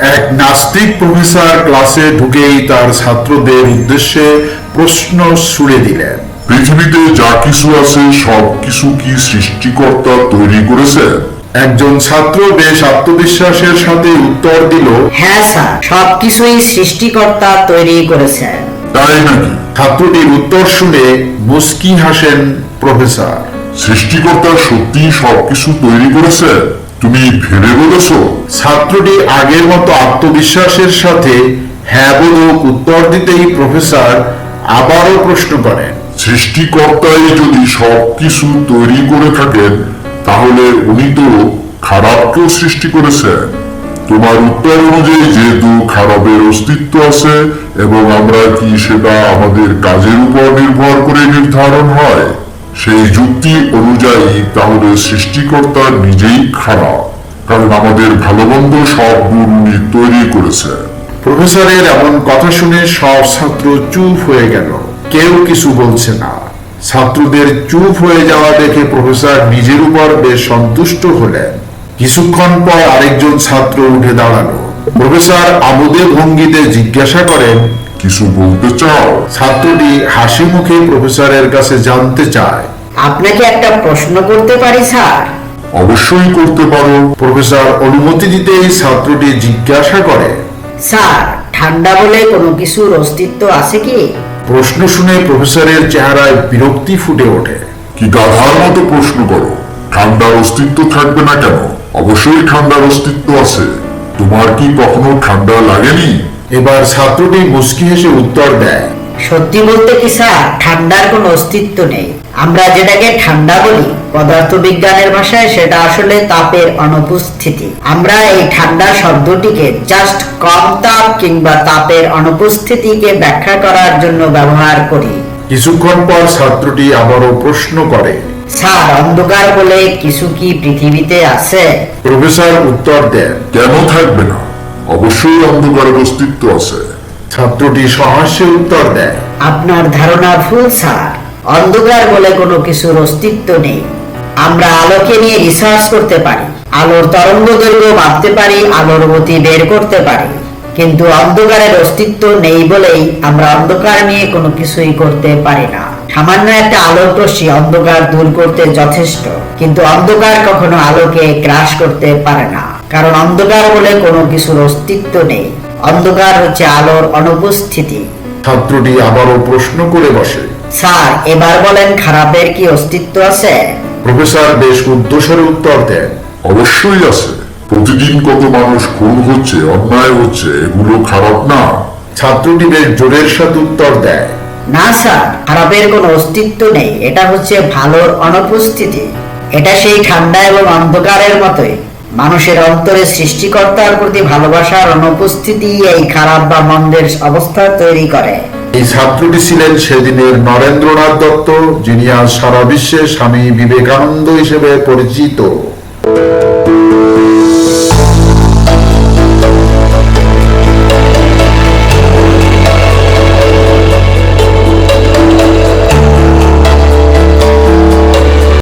এক নাস্তিক প্রফেসর ক্লাসে ঢুকেই তার ছাত্রদের উদ্দেশ্যে প্রশ্ন ছুড়ে দিলেন। পৃথিবীতে যা কিছু আছে সব কিছু কি সৃষ্টিকর্তা তৈরি করেছেন একজন ছাত্র বেশ আত্মবিশ্বাসের সাথে উত্তর দিল হ্যাঁ স্যার সবকিছুই সৃষ্টিকর্তা তৈরি করেছেন তাই নাকি? ছাত্রটির উত্তর শুনে মুস্কি হাসেন প্রফেসর। সৃষ্টিকর্তা সত্যি সবকিছু তৈরি করেছে? তুমি ভেবে বলেছ? ছাত্রটি আগের মতো আত্মবিশ্বাসের সাথে হ্যাঁ বোধক উত্তর দিতেই প্রফেসর আবারও প্রশ্ন করেন। সৃষ্টিকর্তাই যদি সবকিছু তৈরি করে থাকেন, তাহলে উনি তো খারাপকেও সৃষ্টি করেছেন। তোমার উত্তর অনুযায়ী যেহেতু খারাপের অস্তিত্ব আছে এবং আমরা কি সেটা আমাদের কাজের উপর নির্ভর করে নির্ধারণ হয়? সেই যুক্তি অনুযায়ী তাহলে সৃষ্টিকর্তা নিজেই খারাপ, কারণ আমাদের ভালো মন্দ সব উনি তৈরি করেছেন প্রফেসরের এমন কথা শুনে সব ছাত্র চুপ হয়ে গেল। কেউ কিছু বলছে না। ছাত্রদের চুপ হয়ে যাওয়া দেখে প্রফেসর নিজের উপর বেশ সন্তুষ্ট হলেন। কিছুক্ষণ পর আরেকজন ছাত্র উঠে দাঁড়াল। প্রফেসর আমোদে ভঙ্গিতে জিজ্ঞাসা করেন কিছু বলতে চাও? ছাত্রটি হাসি মুখে প্রফেসরের কাছে জানতে চায়। আপনাকে একটা প্রশ্ন করতে পারি স্যার? অবশ্যই করতে পারো। প্রফেসর অনুমতি দিতেই ছাত্রটি জিজ্ঞাসা করে। স্যার ঠান্ডা বলে কোনো কিছুর অস্তিত্ব আছে কি? প্রশ্ন শুনে প্রফেসরের চেহারায় বিরক্তি ফুটে ওঠে। কি গাধার মতো প্রশ্ন করো? ঠান্ডার অস্তিত্ব থাকবে না কেন? অবশ্যই ঠান্ডার অস্তিত্ব আছে। তোমার কি কখনো ঠান্ডা লাগেনি? এবার ছাত্রটি মুস্কি হেসে উত্তর দেয় সত্যি বলতে কি স্যার ঠান্ডার কোনো অস্তিত্ব নেই। আমরা যেটাকে ঠান্ডা বলি পদার্থবিজ্ঞানের ভাষায় সেটা আসলে তাপের অনুপস্থিতি। আমরা এই ঠান্ডা শব্দটিকে জাস্ট কম তাপ কিংবা তাপের অনুপস্থিতিকে ব্যাখ্যা করার জন্য ব্যবহার করি। কিছুক্ষণ পর ছাত্রটি আবারও প্রশ্ন করে স্যার অন্ধকার বলে কিছু কি পৃথিবীতে আছে? প্রফেসর উত্তর দেন কেন থাকবে না? অবশ্যই অন্ধকারের অস্তিত্ব আছে। ছাত্রটি সহাস্যে উত্তর দেয়। আপনার ধারণা ভুল স্যার। অন্ধকার বলে কোনো কিছুর অস্তিত্ব নেই। আমরা আলোকে নিয়ে রিসার্চ করতে পারি। আলোর তরঙ্গ দৈর্ঘ্য মাপতে পারি আলোর গতি বের করতে পারি। কিন্তু অন্ধকারের অস্তিত্ব নেই বলেই আমরা অন্ধকার নিয়ে কোনো কিছুই করতে পারি না। সামান্য একটা আলোক রশ্মি অন্ধকার দূর করতে যথেষ্ট। কিন্তু অন্ধকার কখনো আলোকে গ্রাস করতে পারে না। কারণ অন্ধকার বলে কোনো কিছুর অস্তিত্ব নেই। অন্ধকার হচ্ছে আলোর অনুপস্থিতি। ছাত্রটি আবারও প্রশ্ন করে বসে। স্যার এবার বলেন খারাপের কি অস্তিত্ব আছে? প্রফেসর বেশ উদ্দেশ্যের উত্তর দেন। অবশ্যই আছে। প্রতিদিন কত মানুষ খুন হচ্ছে অন্যায় হচ্ছে এগুলো খারাপ না। ছাত্রটি বেশ জোরের সাথে উত্তর দেয়। না স্যার খারাপের কোনো অস্তিত্ব নেই। এটা হচ্ছে ভালোর অনুপস্থিতি। এটা সেই ঠান্ডা এবং অন্ধকারের মতোই। মানুষের অন্তরে সৃষ্টিকর্তার প্রতি ভালোবাসার অনুপস্থিতি এই খারাপ বা মন্দের অবস্থা তৈরি করে। এই ছাত্রটি ছিলেন সেদিনের নরেন্দ্রনাথ দত্ত, যিনি আজ সারা বিশ্বে স্বামী বিবেকানন্দ হিসেবে পরিচিত।